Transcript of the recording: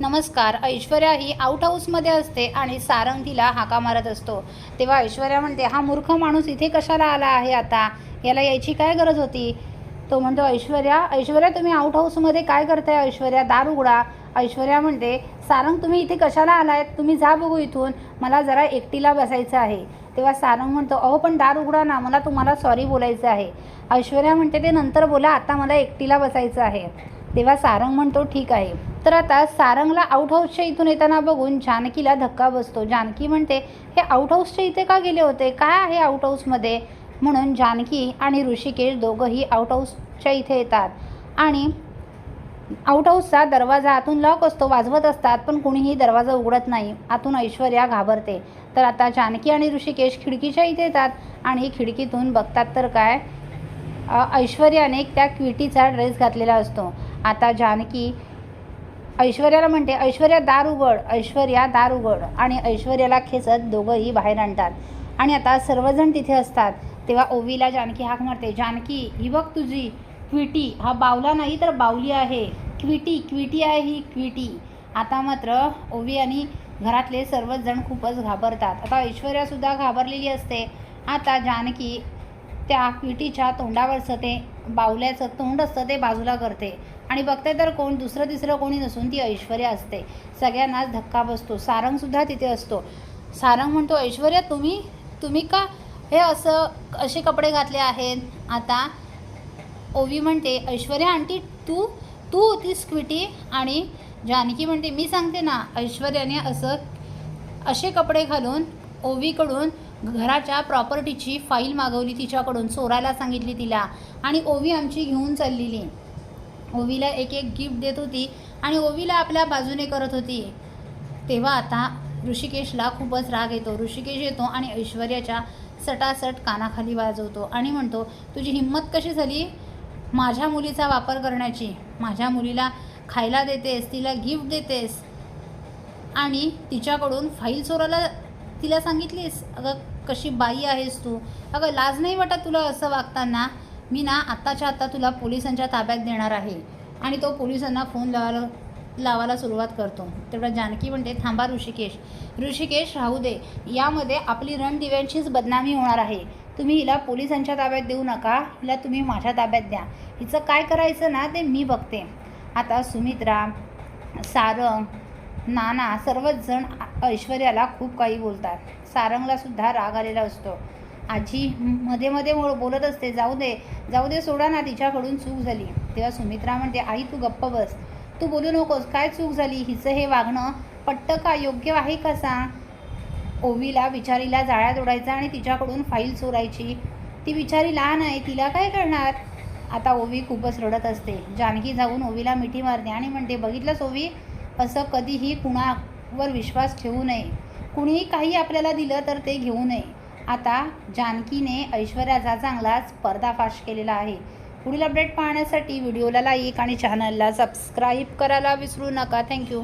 नमस्कार ऐश्वर्या ही आउट हाऊसमध्ये असते आणि सारंग तिला हाका मारत असतो. तेव्हा ऐश्वर्या म्हणते हा मूर्ख माणूस इथे कशाला आला आहे आता? याला यायची काय गरज होती? तो म्हणतो ऐश्वर्या ऐश्वर्या तुम्ही आउट हाऊसमध्ये काय करताय? ऐश्वर्या दार उघडा. ऐश्वर्या म्हणते सारंग तुम्ही इथे कशाला आलाय? तुम्ही जा बघू इथून. मला जरा एकटीला बसायचं आहे. तेव्हा सारंग म्हणतो अहो पण दार उघडा ना. मला तुम्हाला सॉरी बोलायचं आहे. ऐश्वर्या म्हणते ते नंतर बोला. आता मला एकटीला बसायचं आहे. तेव्हा सारंग म्हणतो ठीक आहे. तर आता सारंगला आउट हाऊसच्या इथून येताना बघून जानकीला धक्का बसतो. जानकी म्हणते हे आउट हाऊसच्या इथे का गेले होते? काय आहे आउट हाऊसमध्ये म्हणून जानकी आणि ऋषिकेश दोघंही आउट हाऊसच्या इथे येतात. आणि आउट हाऊसचा दरवाजा आतून लॉक असतो वाजवत असतात पण कुणीही दरवाजा उघडत नाही. आतून ऐश्वर्या घाबरते. तर आता जानकी आणि ऋषिकेश खिडकीच्या इथे येतात आणि खिडकीतून बघतात तर काय ऐश्वर्याने त्या क्विटीचा ड्रेस घातलेला असतो. आता जानकी ऐश्वर्याला म्हणते ऐश्वर्या दार उघड ऐश्वर्या दार उघड. आणि ऐश्वर्याला खेचत दोघंही बाहेर आणतात. आणि आता सर्वजण तिथे असतात. तेव्हा ओवीला जानकी हाक मारते जानकी ही बघ तुझी क्विटी हा बावला नाही तर बावली आहे. क्विटी क्विटी आहे ही क्विटी. आता मात्र ओवी आणि घरातले सर्वच जण खूपच घाबरतात. आता ऐश्वर्यासुद्धा घाबरलेली असते. आता जानकी त्या क्विटीच्या तोंडावर सते. बावल्याचं तोंड असतं ते बाजूला करते. आणि बघते तर कोण दुसरं तिसरं कोणी नसून ती ऐश्वर्या असते. सगळ्यांनाच धक्का बसतो. सारंगसुद्धा तिथे असतो. सारंग म्हणतो ऐश्वर्या तुम्ही तुम्ही का हे असं असे कपडे घातले आहेत? आता ओवी म्हणते ऐश्वर्या आंटी तू तू होतीस क्विटी आणि जानकी म्हणते मी सांगते ना ऐश्वर्याने असं असे कपडे घालून ओवीकडून घराच्या प्रॉपर्टीची फाईल मागवली तिच्याकडून चोरायला सांगितली तिला. आणि ओवी आमची घेऊन चाललेली. ओवीला एक एक गिफ्ट देत होती आणि ओवीला आपल्या बाजूने करत होती. तेव्हा आता ऋषिकेशला खूपच राग येतो. ऋषिकेश येतो आणि ऐश्वर्याच्या सटासट कानाखाली वाजवतो आणि म्हणतो तुझी हिंमत कशी झाली? माझ्या मुलीचा वापर करण्याची. माझ्या मुलीला खायला देतेस तिला गिफ्ट देतेस. आणि तिच्याकडून फाईल चोरायला तिला सांगितलीस अगं कशी बाई आहेस तू. अगं लाज नाही वाटत तुला असं वागताना. मी ना आत्ताच्या आत्ता तुला पोलिसांच्या ताब्यात देणार आहे. आणि तो पोलिसांना फोन लावायला लावायला सुरुवात करतो. तेवढा जानकी म्हणते थांबा ऋषिकेश. ऋषिकेश राहू दे. यामध्ये आपली रणदिव्यांचीच बदनामी होणार आहे. तुम्ही हिला पोलिसांच्या ताब्यात देऊ नका. हिला तुम्ही माझ्या ताब्यात द्या. हिचं काय करायचं ना ते मी बघते. आता सुमित्रा सारंग नाना सर्वच जण ऐश्वर्याला खूप काही बोलतात. सारंगला सुद्धा राग आलेला असतो. आजी मध्ये मध्ये बोलत असते जाऊ दे जाऊ दे सोडा ना तिच्याकडून चूक झाली. तेव्हा सुमित्रा म्हणते आई तू गप्प बस. तू बोलू नकोस काय चूक झाली? हिचं हे वागणं पट्ट का? योग्य आहे का सांग? ओवीला बिचारीला जाळ्यात ओढायचा आणि तिच्याकडून फाईल चोरायची. ती बिचारी लहान आहे तिला काय करणार? आता ओवी खूपच रडत असते. जानकी जाऊन ओवीला मिठी मारते आणि म्हणते बघितलंस ओवी? असं कधीही कुणावर विश्वास ठेवू नये. कुणीही काही आपल्याला दिलं तर ते घेऊ नये. आता जानकीने ऐश्वर्याचा चांगलाच पर्दाफाश केलेला आहे. पुढील अपडेट पाहण्यासाठी व्हिडिओला लाईक आणि चॅनलला सबस्क्राईब करायला विसरू नका. थँक्यू